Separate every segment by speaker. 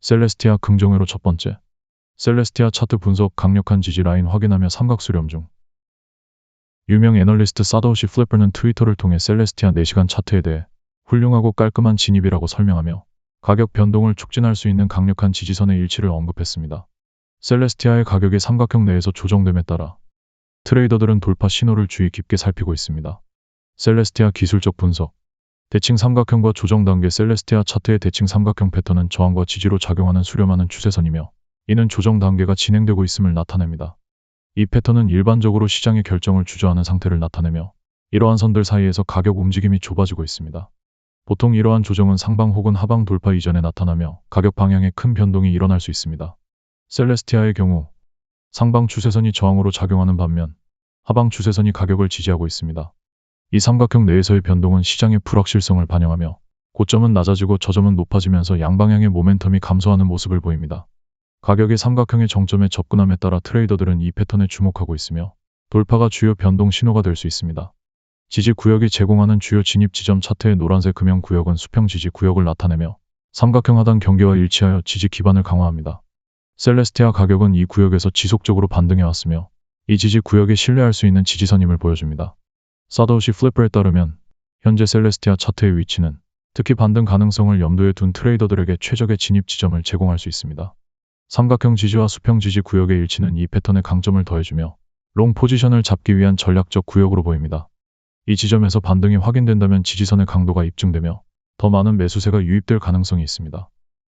Speaker 1: 셀레스티아 긍정회로 첫 번째. 셀레스티아 차트 분석 강력한 지지 라인 확인하며 삼각 수렴 중. 유명 애널리스트 사더우시 플래퍼는 트위터를 통해 셀레스티아 4시간 차트에 대해 훌륭하고 깔끔한 진입이라고 설명하며 가격 변동을 촉진할 수 있는 강력한 지지선의 일치를 언급했습니다. 셀레스티아의 가격이 삼각형 내에서 조정됨에 따라 트레이더들은 돌파 신호를 주의 깊게 살피고 있습니다. 셀레스티아 기술적 분석 대칭 삼각형과 조정 단계 셀레스티아 차트의 대칭 삼각형 패턴은 저항과 지지로 작용하는 수렴하는 추세선이며 이는 조정 단계가 진행되고 있음을 나타냅니다. 이 패턴은 일반적으로 시장의 결정을 주저하는 상태를 나타내며 이러한 선들 사이에서 가격 움직임이 좁아지고 있습니다. 보통 이러한 조정은 상방 혹은 하방 돌파 이전에 나타나며 가격 방향에 큰 변동이 일어날 수 있습니다. 셀레스티아의 경우 상방 추세선이 저항으로 작용하는 반면 하방 추세선이 가격을 지지하고 있습니다. 이 삼각형 내에서의 변동은 시장의 불확실성을 반영하며 고점은 낮아지고 저점은 높아지면서 양방향의 모멘텀이 감소하는 모습을 보입니다. 가격이 삼각형의 정점에 접근함에 따라 트레이더들은 이 패턴에 주목하고 있으며 돌파가 주요 변동 신호가 될 수 있습니다. 지지 구역이 제공하는 주요 진입 지점 차트의 노란색 금형 구역은 수평 지지 구역을 나타내며 삼각형 하단 경계와 일치하여 지지 기반을 강화합니다. 셀레스티아 가격은 이 구역에서 지속적으로 반등해 왔으며 이 지지 구역이 신뢰할 수 있는 지지선임을 보여줍니다. 사더우시 플리퍼에 따르면 현재 셀레스티아 차트의 위치는 특히 반등 가능성을 염두에 둔 트레이더들에게 최적의 진입 지점을 제공할 수 있습니다. 삼각형 지지와 수평 지지 구역의 일치는 이 패턴의 강점을 더해주며 롱 포지션을 잡기 위한 전략적 구역으로 보입니다. 이 지점에서 반등이 확인된다면 지지선의 강도가 입증되며 더 많은 매수세가 유입될 가능성이 있습니다.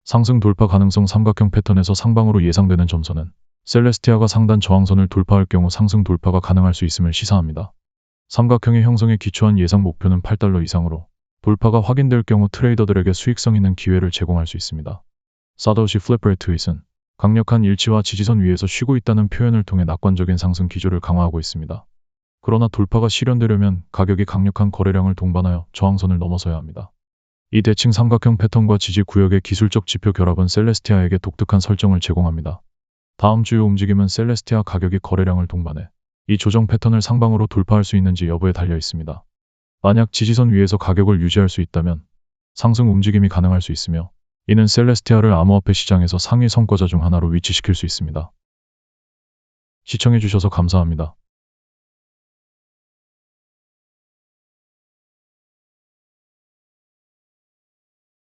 Speaker 1: 상승 돌파 가능성 삼각형 패턴에서 상방으로 예상되는 점선은 셀레스티아가 상단 저항선을 돌파할 경우 상승 돌파가 가능할 수 있음을 시사합니다. 삼각형의 형성에 기초한 예상 목표는 8달러 이상으로 돌파가 확인될 경우 트레이더들에게 수익성 있는 기회를 제공할 수 있습니다. 사더우시 플래퍼의 트윗은 강력한 일치와 지지선 위에서 쉬고 있다는 표현을 통해 낙관적인 상승 기조를 강화하고 있습니다. 그러나 돌파가 실현되려면 가격이 강력한 거래량을 동반하여 저항선을 넘어서야 합니다. 이 대칭 삼각형 패턴과 지지 구역의 기술적 지표 결합은 셀레스티아에게 독특한 설정을 제공합니다. 다음 주요 움직임은 셀레스티아 가격이 거래량을 동반해 이 조정 패턴을 상방으로 돌파할 수 있는지 여부에 달려 있습니다. 만약 지지선 위에서 가격을 유지할 수 있다면 상승 움직임이 가능할 수 있으며 이는 셀레스티아를 암호화폐 시장에서 상위 성과자 중 하나로 위치시킬 수 있습니다. 시청해주셔서 감사합니다.